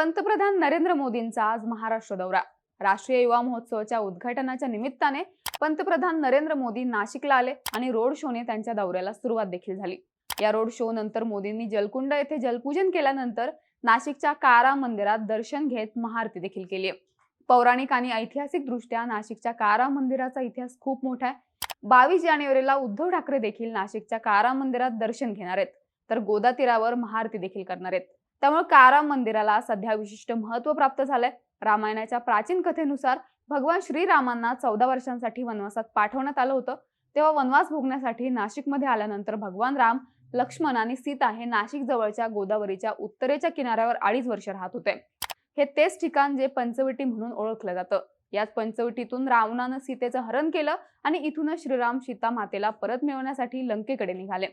पंतप्रधान नरेंद्र मोदींचा आज महाराष्ट्र दौरा. राष्ट्रीय युवा महोत्सवाच्या उद्घाटनाच्या निमित्ताने पंतप्रधान नरेंद्र मोदी नाशिकला आले आणि रोड शोने त्यांच्या दौऱ्याला सुरुवात देखील झाली. या रोड शो नंतर मोदींनी जलकुंड येथे जलपूजन केल्यानंतर नाशिकच्या कारा मंदिरात दर्शन घेत महाआरती देखील केली पौराणिक आणि ऐतिहासिक दृष्ट्या नाशिकच्या कारा मंदिराचा इतिहास खूप मोठा आहे. बावीस जानेवारीला उद्धव ठाकरे देखील नाशिकच्या कारा मंदिरात दर्शन घेणार आहेत. तर गोदा तीरावर महाआरती देखील करणार आहेत. त्यामुळे कारा मंदिराला सध्या विशिष्ट महत्त्व प्राप्त झालंय. रामायणाच्या प्राचीन कथेनुसार भगवान श्रीरामांना चौदा वर्षांसाठी वनवासात पाठवण्यात आलं होतं. तेव्हा वनवास भोगण्यासाठी नाशिकमध्ये आल्यानंतर भगवान राम लक्ष्मण आणि सीता हे नाशिक जवळच्या गोदावरीच्या उत्तरेच्या किनाऱ्यावर अडीच वर्ष राहत होते. हे तेच ठिकाण जे पंचवटी म्हणून ओळखलं जातं. याच पंचवटीतून रावणानं सीतेचं हरण केलं आणि इथूनच श्रीराम सीता मातेला परत मिळवण्यासाठी लंकेकडे निघाले.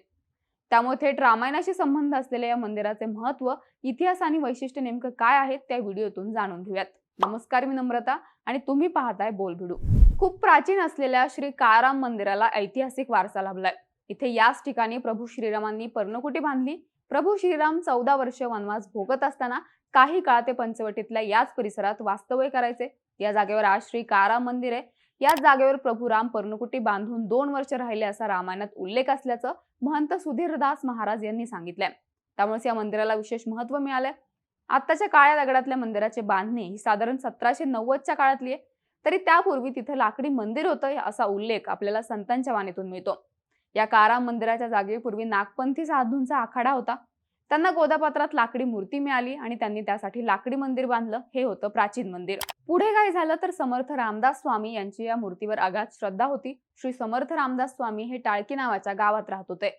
त्यामुळे थेट रामायणाशी संबंध असलेल्या या मंदिराचे महत्त्व इतिहास आणि वैशिष्ट्य नेमकं काय आहेत त्या व्हिडिओतून जाणून घेऊयात. नमस्कार मी नम्रता आणि तुम्ही पाहताय बोल भिडू. खूप प्राचीन असलेल्या श्री काळाराम मंदिराला ऐतिहासिक वारसा लाभलाय. इथे याच ठिकाणी प्रभू श्रीरामांनी पर्णकुटी बांधली. प्रभू श्रीराम चौदा वर्ष वनवास भोगत असताना काही काळ ते पंचवटीतल्या याच परिसरात वास्तव्य करायचे. या जागेवर आज श्री काराम मंदिर आहे. याच जागेवर प्रभू राम पर्णकुटी बांधून दोन वर्ष राहिले असा रामायणात उल्लेख असल्याचं महंत सुधीरदास महाराज यांनी सांगितलंय. त्यामुळेच या मंदिराला विशेष महत्त्व मिळालंय. आत्ताच्या काळ्या दगडातल्या मंदिराचे बांधणी ही साधारण सतराशे नव्वदच्या काळातली आहे. तरी त्यापूर्वी तिथे लाकडी मंदिर होतं असा उल्लेख आपल्याला संतांच्या वाणीतून मिळतो. या कारा मंदिराच्या जागेपूर्वी नागपंथी साधूंचा आखाडा होता. त्यांना गोदापात्रात लाकडी मूर्ती मिळाली आणि त्यांनी त्यासाठी लाकडी मंदिर बांधलं. हे होतं प्राचीन मंदिर. पुढे काय झालं तर समर्थ रामदास स्वामी यांची या मूर्तीवर आघात श्रद्धा होती. श्री समर्थ रामदास स्वामी हे टाळकी नावाच्या गावात राहत होते.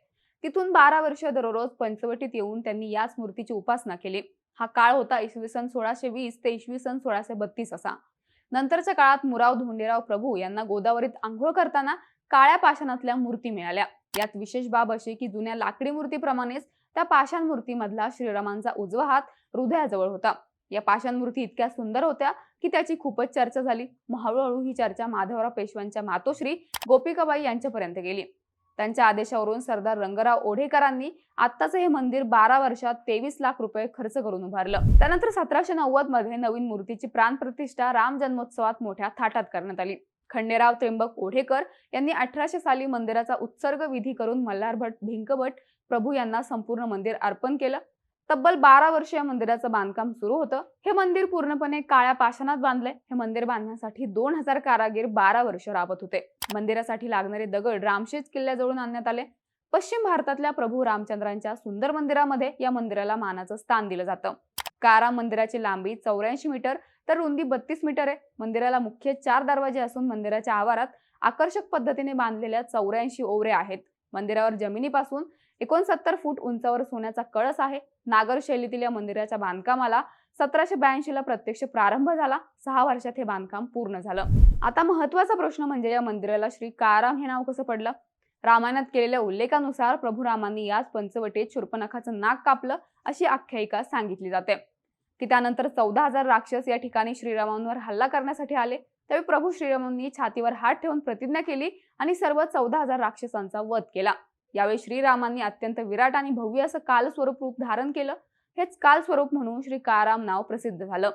तिथून बारा वर्ष दररोज पंचवटीत येऊन त्यांनी याच मूर्तीची उपासना केली. हा काळ होता इसवी सन सोळाशे वीस ते इसवी सन सोळाशे बत्तीस असा. नंतरच्या काळात मुराव धोंडेराव प्रभू यांना गोदावरीत आंघोळ करताना काळ्या पाषाणातल्या मूर्ती मिळाल्या. यात विशेष बाब अशी की जुन्या लाकडी मूर्तीप्रमाणेच त्या पाषाण मूर्तीमधला श्रीरामांचा उजवा हात हृदयाजवळ होता. या पाषाण मूर्ती इतक्या सुंदर होत्या की त्याची खूपच चर्चा झाली. मग हळूहळू ही चर्चा माधवराव पेशव्यांच्या मातोश्री गोपिकाबाई यांच्यापर्यंत गेली. त्यांच्या आदेशावरून सरदार रंगराव ओढेकरांनी आत्ताचं हे मंदिर बारा वर्षात तेवीस लाख रुपये खर्च करून उभारलं. त्यानंतर सतराशे नव्वदमध्ये नवीन मूर्तीची प्राणप्रतिष्ठा राम जन्मोत्सवात मोठ्या थाटात करण्यात आली. खंडेराव त्र्यंबक ओढेकर यांनी अठराशे साली मंदिराचा उत्सर्ग विधी करून मल्हारभट भिंकभट प्रभू यांना संपूर्ण मंदिर अर्पण केलं. तब्बल बारा वर्ष या मंदिराचं बांधकाम सुरू होतं. हे मंदिर पूर्णपणे काळ्या पाषाणात बांधलंय. हे मंदिर बांधण्यासाठी दोन हजार कारागीर बारा वर्ष राबत होते. मंदिरासाठी लागणारे दगड रामशेज किल्ल्याजवळून आणण्यात आले. पश्चिम भारतातल्या प्रभू रामचंद्रांच्या सुंदर मंदिरामध्ये या मंदिराला मानाचं स्थान दिलं जातं. कारा मंदिराची लांबी चौऱ्याऐंशी मीटर तर रुंदी बत्तीस मीटर आहे. मंदिराला मुख्य चार दरवाजे असून मंदिराच्या आवारात आकर्षक पद्धतीने बांधलेल्या चौऱ्याऐंशी ओवरे आहेत. मंदिरावर जमिनीपासून एकोणसत्तर फूट उंचावर सोन्याचा कळस आहे. नागर शैलीतील या मंदिराच्या बांधकामाला सतराशे ब्याऐंशी ला प्रत्यक्ष प्रारंभ झाला. सहा वर्षात हे बांधकाम पूर्ण झालं. आता महत्त्वाचा प्रश्न म्हणजे या मंदिराला श्री काराम हे नाव कसं पडलं? रामायणात केलेल्या उल्लेखानुसार प्रभू रामांनी याच पंचवटीत शूर्पनखाचं नाक कापलं अशी आख्यायिका सांगितली जाते. की त्यानंतर चौदा हजार राक्षस या ठिकाणी श्रीरामांवर हल्ला करण्यासाठी आले. त्यावेळी प्रभू श्रीरामांनी छातीवर हात ठेवून प्रतिज्ञा केली आणि सर्व चौदा हजार राक्षसांचा वध केला. यावेळी श्रीरामांनी अत्यंत विराट आणि भव्य असं कालस्वरूप रूप धारण केलं. हेच कालस्वरूप म्हणून श्री काराम नाव प्रसिद्ध झालं.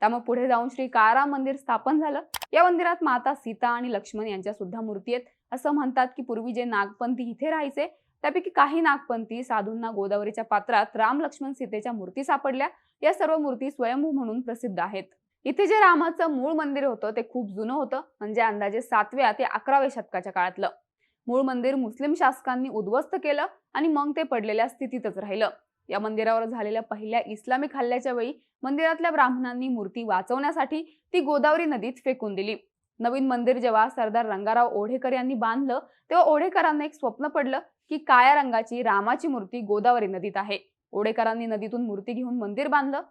त्यामुळे पुढे जाऊन श्री काराम मंदिर स्थापन झालं. या मंदिरात माता सीता आणि लक्ष्मण यांच्या सुद्धा मूर्ती आहेत. असं म्हणतात की पूर्वी जे नागपंथी इथे राहायचे त्यापैकी काही नागपंथी साधूंना गोदावरीच्या पात्रात राम लक्ष्मण सीतेच्या मूर्ती सापडल्या. या सर्व मूर्ती स्वयंभू म्हणून प्रसिद्ध आहेत. इथे जे रामाचं मूळ मंदिर होतं ते खूप जुनं होतं. म्हणजे अंदाजे सातव्या ते अकराव्या शतकाच्या काळातलं. मूळ मंदिर मुस्लिम शासकांनी उद्ध्वस्त केलं आणि मग ते पडलेल्या स्थितीतच राहिलं. या मंदिरावर झालेल्या पहिल्या इस्लामिक हल्ल्याच्या वेळी मंदिरातल्या ब्राह्मणांनी मूर्ती वाचवण्यासाठी ती गोदावरी नदीत फेकून दिली. नवीन मंदिर जेव्हा सरदार रंगाराव ओढेकर यांनी बांधलं तेव्हा ओढेकरांना एक स्वप्न पडलं की काळ्या रंगाची रामाची मूर्ती गोदावरी नदीत आहे. ओढेकरांनी नदीतून मूर्ती घेऊन मंदिर बांधलं.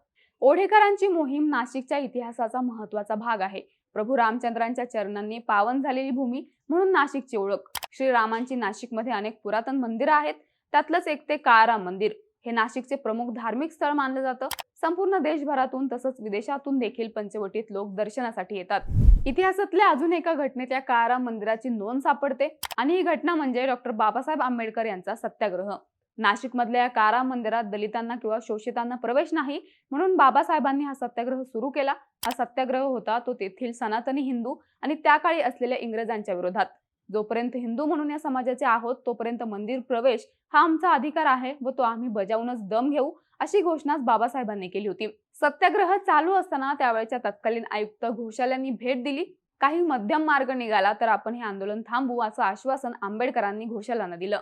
ओढेकरांची मोहीम नाशिकच्या इतिहासाचा महत्त्वाचा भाग आहे. प्रभू रामचंद्रांच्या चरणांनी पावन झालेली भूमी म्हणून नाशिकची ओळख. श्रीरामांची नाशिकमध्ये अनेक पुरातन मंदिरं आहेत. त्यातलंच एक ते काळाराम मंदिर. हे नाशिकचे प्रमुख धार्मिक स्थळ मानलं जातं. संपूर्ण देशभरातून तसंच विदेशातून देखील पंचवटीत लोक दर्शनासाठी येतात. इतिहासातल्या अजून एका घटनेत या काळाराम मंदिराची नोंद सापडते आणि ही घटना म्हणजे डॉक्टर बाबासाहेब आंबेडकर यांचा सत्याग्रह. नाशिकमधल्या या कारा मंदिरात दलितांना किंवा शोषितांना प्रवेश नाही म्हणून बाबासाहेबांनी हा सत्याग्रह सुरू केला. हा सत्याग्रह होता तो तेथील सनातनी हिंदू आणि त्या काळी असलेल्या इंग्रजांच्या विरोधात. जोपर्यंत हिंदू म्हणून या समाजाचे आहोत तोपर्यंत मंदिर प्रवेश हा आमचा अधिकार आहे व तो आम्ही बजावूनच दम घेऊ. अशी घोषणाच बाबासाहेबांनी केली होती. सत्याग्रह चालू असताना त्यावेळेच्या तत्कालीन आयुक्त घोषाल यांनी भेट दिली. काही मध्यम मार्ग निघाला तर आपण हे आंदोलन थांबवू असं आश्वासन आंबेडकरांनी घोषालांना दिलं.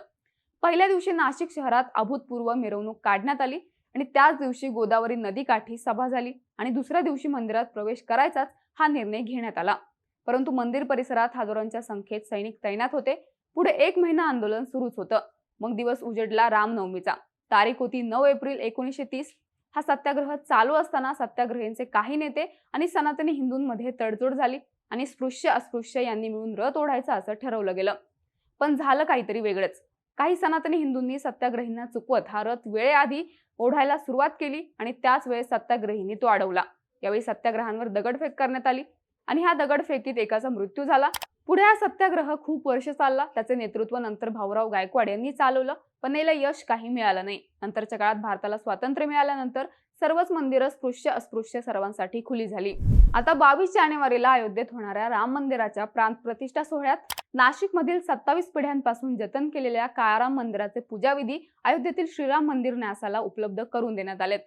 पहिल्या दिवशी नाशिक शहरात अभूतपूर्व मिरवणूक काढण्यात आली आणि त्याच दिवशी गोदावरी नदीकाठी सभा झाली आणि दुसऱ्या दिवशी मंदिरात प्रवेश करायचाच हा निर्णय घेण्यात आला. परंतु मंदिर परिसरात हजारोंच्या संख्येत सैनिक तैनात होते. पुढे एक महिना आंदोलन सुरूच होतं. मग दिवस उजडला रामनवमीचा. तारीख होती नऊ एप्रिल एकोणीसशे तीस. हा सत्याग्रह चालू असताना सत्याग्रहींचे काही नेते आणि सनातनी हिंदूंमध्ये तडजोड झाली आणि स्पृश्य अस्पृश्य यांनी मिळून रथ ओढायचं असं ठरवलं गेलं. पण झालं काहीतरी वेगळंच. काही सनातनी हिंदूंनी सत्याग्रहींना चुकवत हा रथ वेळेआधी ओढायला सुरुवात केली आणि त्याच वेळेस सत्याग्रहींनी तो अडवला. यावेळी सत्याग्रहांवर दगडफेक करण्यात आली आणि ह्या दगडफेकीत एकाचा मृत्यू झाला. पुढे हा सत्याग्रह खूप वर्ष चालला. त्याचे नेतृत्व नंतर भाऊराव गायकवाड यांनी चालवलं. पण याला यश काही मिळालं नाही. नंतरच्या काळात भारताला स्वातंत्र्य मिळाल्यानंतर सर्वच मंदिरं स्पृश्य अस्पृश्य सर्वांसाठी खुली झाली. आता बावीस जानेवारीला अयोध्येत होणाऱ्या राम मंदिराच्या प्रांत प्रतिष्ठा सोहळ्यात नाशिकमधील सत्तावीस पिढ्यांपासून जतन केलेल्या काळाराम मंदिराचे पूजाविधी अयोध्येतील श्रीराम मंदिर न्यासाला उपलब्ध करून देण्यात आलेत.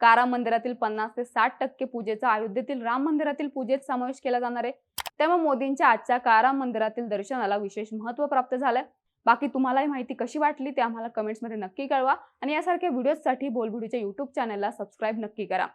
काराम मंदिरातील पन्नास ते साठ टक्के पूजेचा अयोध्येतील राम मंदिरातील पूजेत समावेश केला जाणार आहे. त्यामुळे मोदींच्या आजच्या काराम मंदिरातील दर्शनाला विशेष महत्त्व प्राप्त झालंय. बाकी तुम्हाला ही माहिती कशी वाटली ते आम्हाला कमेंट्समध्ये नक्की कळवा. आणि यासारख्या व्हिडिओजसाठी बोलबुडीच्या युट्यूब चॅनलला सबस्क्राईब नक्की करा.